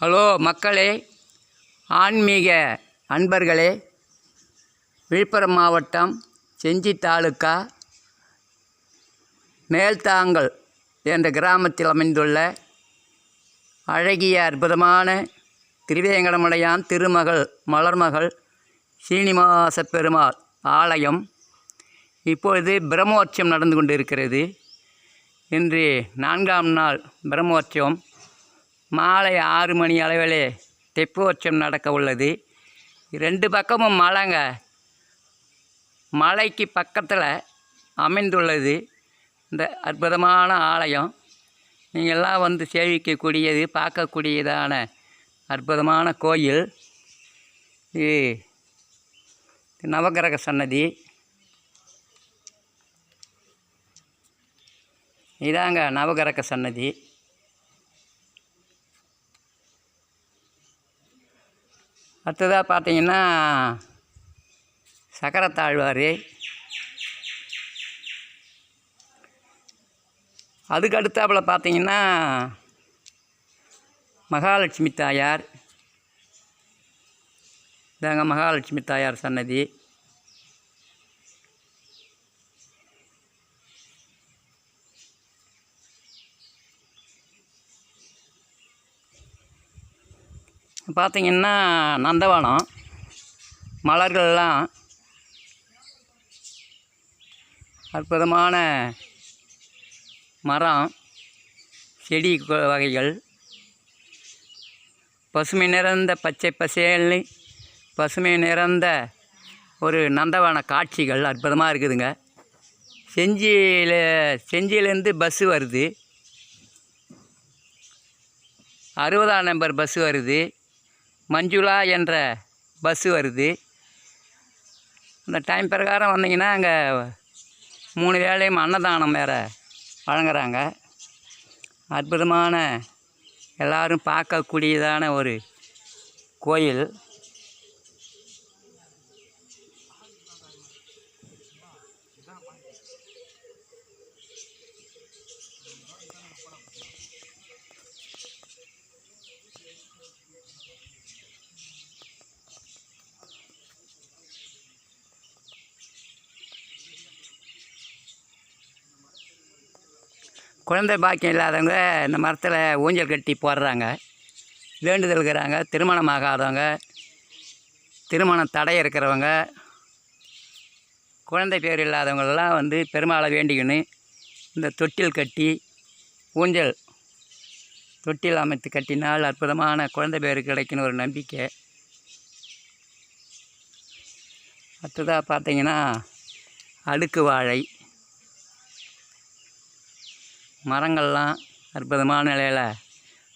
Hello மக்களே ஆன்மீக அன்பர்களே விழுப்புரம் மாவட்டம் செஞ்சி தாலுக்கா மேல்தாங்கல் என்ற கிராமத்தில் அமைந்துள்ள அழகிய அற்புதமான திருவேங்கடமுடையான் திருமகள் மலர்மகள் சீனிவாச பெருமாள் ஆலயம் இப்பொழுது பிரம்மோற்சவம் நடந்து கொண்டிருக்கிறது. இன்று நான்காம் நாள் பிரம்மோற்சவம். மாலை ஆறு மணி அளவிலே தெப்போற்சவம் நடக்க உள்ளது. ரெண்டு பக்கமும் மலைங்க. மலைக்கு பக்கத்தில் அமைந்துள்ளது. இந்த அற்புதமான ஆலயம். நீங்கள்லாம் வந்து சேவிக்கக்கூடியது பார்க்கக்கூடியதான அற்புதமான கோயில். இது நவகிரக சன்னதி. இதாங்க நவகிரக சன்னதி. அடுத்ததாக பார்த்தீங்கன்னா சக்கரத்தாழ்வார். அதுக்கு அடுத்தாப்பில் பார்த்தீங்கன்னா மகாலட்சுமி தாயார். இதாங்க மகாலட்சுமி தாயார் சன்னதி. பார்த்தீங்கன்னா நந்தவனம் மலர்கள்லாம் அற்புதமான மரம் செடி வகைகள். பசுமை நிறைந்த பச்சை பசேல்னு பசுமை நிறைந்த ஒரு நந்தவன காட்சிகள் அற்புதமாக இருக்குதுங்க. செஞ்சியில் செஞ்சியிலேருந்து பஸ்ஸு வருது. அறுபதாம் நம்பர் பஸ்ஸு வருது. மஞ்சுளா என்ற பஸ்ஸு வருது. அந்த டைம் பிரகாரம் வந்தீங்கன்னா அங்கே மூணு வேளையும் அன்னதானம் வேறு வழங்குறாங்க. அற்புதமான எல்லாரும் பார்க்கக்கூடியதான ஒரு கோயில். குழந்தை பாக்கியம் இல்லாதவங்க இந்த மரத்தில் ஊஞ்சல் கட்டி போடுறாங்க. வேண்டுதல் இருக்கிறாங்க திருமணம் ஆகாதவங்க திருமணம் தடை இருக்கிறவங்க குழந்தை பேர் இல்லாதவங்களெல்லாம் வந்து பெருமாளை வேண்டிக்கின்னு இந்த தொட்டில் கட்டி ஊஞ்சல் தொட்டில் அமைத்து கட்டினால் அற்புதமான குழந்தை பேர் கிடைக்குன்னு ஒரு நம்பிக்கை. அடுத்ததாக பார்த்தீங்கன்னா அடுக்கு வாழை. மரங்கள்லாம் அற்புதமான நிலையில்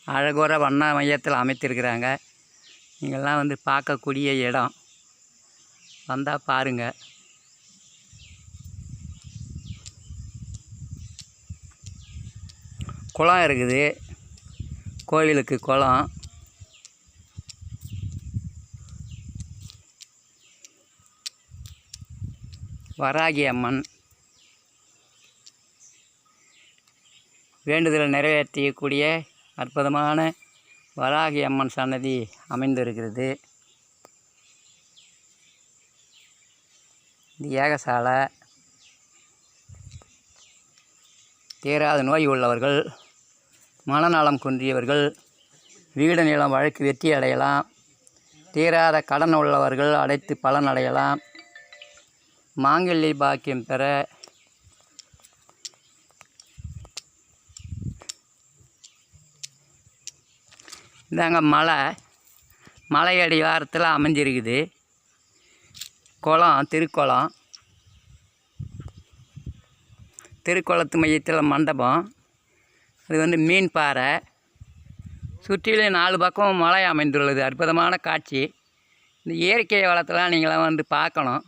அழகுற வண்ண மையத்தில் அமைத்திருக்கிறாங்க. நீங்கள்லாம் வந்து பார்க்கக்கூடிய இடம். வந்தால் பாருங்கள் குளம் இருக்குது. கோயிலுக்கு குளம். வராகி அம்மன். வேண்டுதலை நிறைவேற்றக்கூடிய அற்புதமான வராகி அம்மன் சன்னதி அமைந்திருக்கிறது. இது ஏகசாலை. தீராத நோய் உள்ளவர்கள் மனநலம் குன்றியவர்கள் வீடு நிலம் வழக்கு வெற்றி அடையலாம். தீராத கடன் உள்ளவர்கள் அடைத்து பலன் அடையலாம். மாங்கல்லி பாக்கியம் பெற இதாங்க மலை மலை அடிவாரத்தில் அமைஞ்சிருக்குது. குளம் திருக்குளம். திருக்குளத்து மையத்தில் மண்டபம். அது வந்து மீன் பாறை. சுற்றிலும் நாலு பக்கம் மலை அமைந்துள்ளது. அற்புதமான காட்சி. இந்த இயற்கை வளத்தெல்லாம் நீங்களாம் வந்து பார்க்கணும்.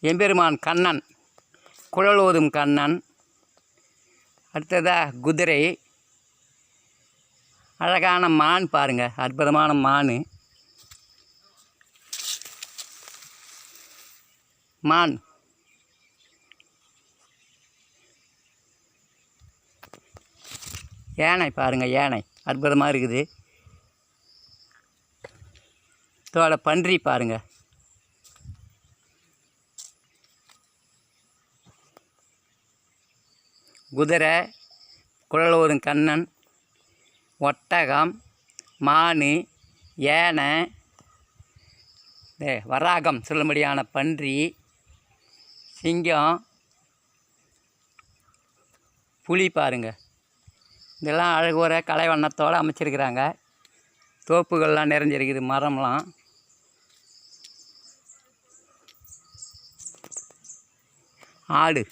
எம்பெருமான் கண்ணன் குழல் ஊதும் கண்ணன் அடுத்ததாக குதிரை. அழகான மான் பாருங்கள் அற்புதமான மான். மான். யானை பாருங்கள் யானை அற்புதமாக இருக்குது. தோட பன்றி பாருங்கள் குதிரை குழலூரும் கண்ணன் ஒட்டகம் மானு யானை வராகம் சொல்லும்படியான பன்றி சிங்கம் புலி பாருங்க. இதெல்லாம் அழகுற கலை வண்ணத்தோடு அமைச்சிருக்கிறாங்க. தோப்புகள்லாம் நிறைஞ்சிருக்குது மரம்லாம். ஆடு.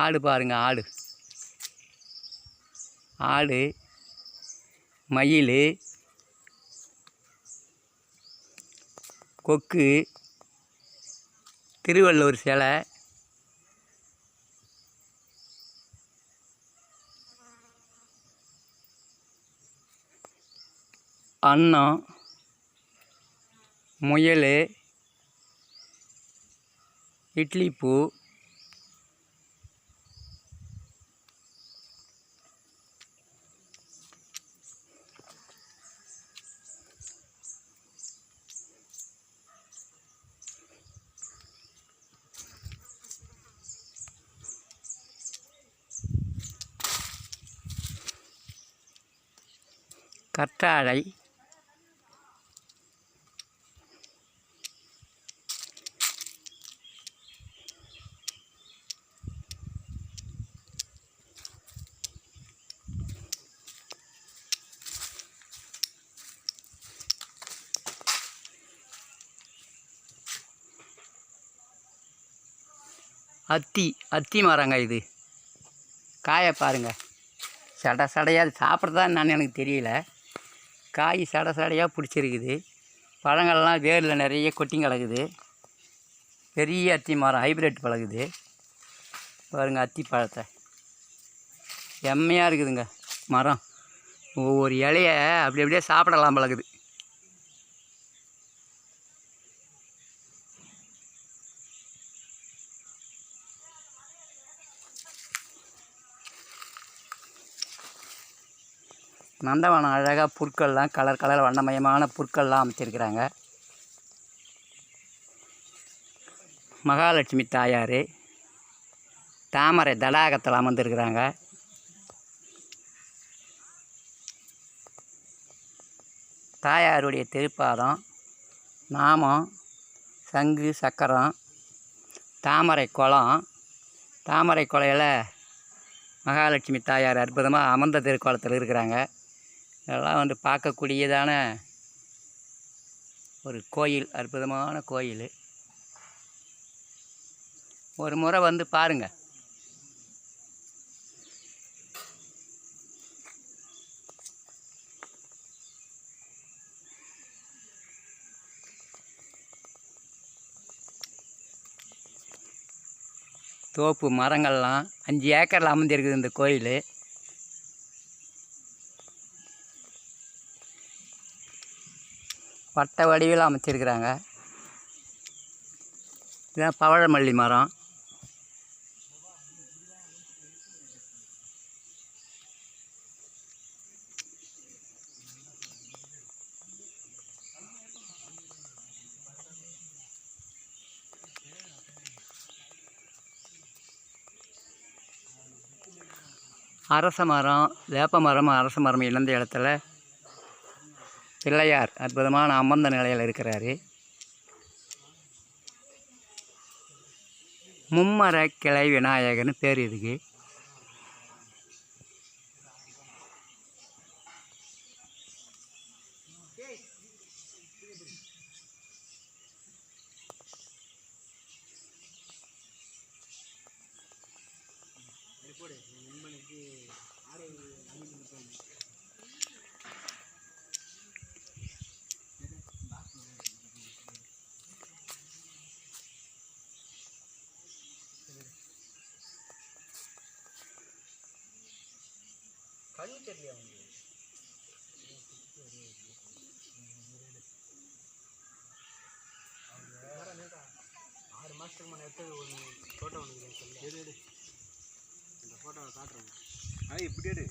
ஆடு பாருங்கள் ஆடு. ஆடு மயில் கொக்கு திருவள்ளுவர் சிலை. அன்னம் முயல் இட்லி பூ. கற்றாழை அத்தி அத்தி மரங்க இது. காயை பாருங்க. சட சடையாக அது சாப்பிட்றதா என்னன்னு எனக்கு தெரியல. காய் சட சடையாக பிடிச்சிருக்குது. பழங்கள்லாம் வேரில் நிறைய கொட்டி கிடக்குது பெரிய அத்தி மரம் ஹைப்ரிட் பழகுது. பாருங்க அத்தி பழத்தை. எம்மையாக இருக்குதுங்க மரம். ஒவ்வொரு இலைய அப்படி அப்படியே சாப்பிடலாம் பழகுது. நந்தவனம் அழகாக புற்கள்லாம் கலர் கலர் வண்ணமயமான புற்கள்லாம் அமைச்சிருக்கிறாங்க. மகாலட்சுமி தாயார் தாமரை தடாகத்தில் அமர்ந்திருக்கிறாங்க. தாயாருடைய திருப்பாதம் நாமம் சங்கு சக்கரம் தாமரை குளம். தாமரை குலையில் மகாலட்சுமி தாயார் அற்புதமாக அமர்ந்த திருக்கோலத்தில் இருக்கிறாங்க. இதெல்லாம் வந்து பார்க்கக்கூடியதான ஒரு கோயில் அற்புதமான கோயில். ஒரு முறை வந்து பாருங்க. தோப்பு மரங்கள்லாம் அஞ்சு ஏக்கரில் அமைந்திருக்குது இந்த கோயில். வட்ட வடிவில் அமைச்சிருக்கிறாங்க. இதுதான் பவழமல்லி மரம். அரச மரம் வேப்ப மரம் அரச மரம் இழந்த இடத்துல பிள்ளையார் அற்புதமான அமர்ந்த நிலையில் இருக்கிறாரு. மும்மர கிளை விநாயகர்னு பேர் இதுக்கு. கண்ணு தெரியல அவங்க ஆறு மாதத்துக்கு முன்னே எடுத்து ஒன்று ஃபோட்டோ ஒன்று சொல்லி. எடு எடு. இந்த ஃபோட்டோவை காட்டுறேன். ஆ இப்படி எடு.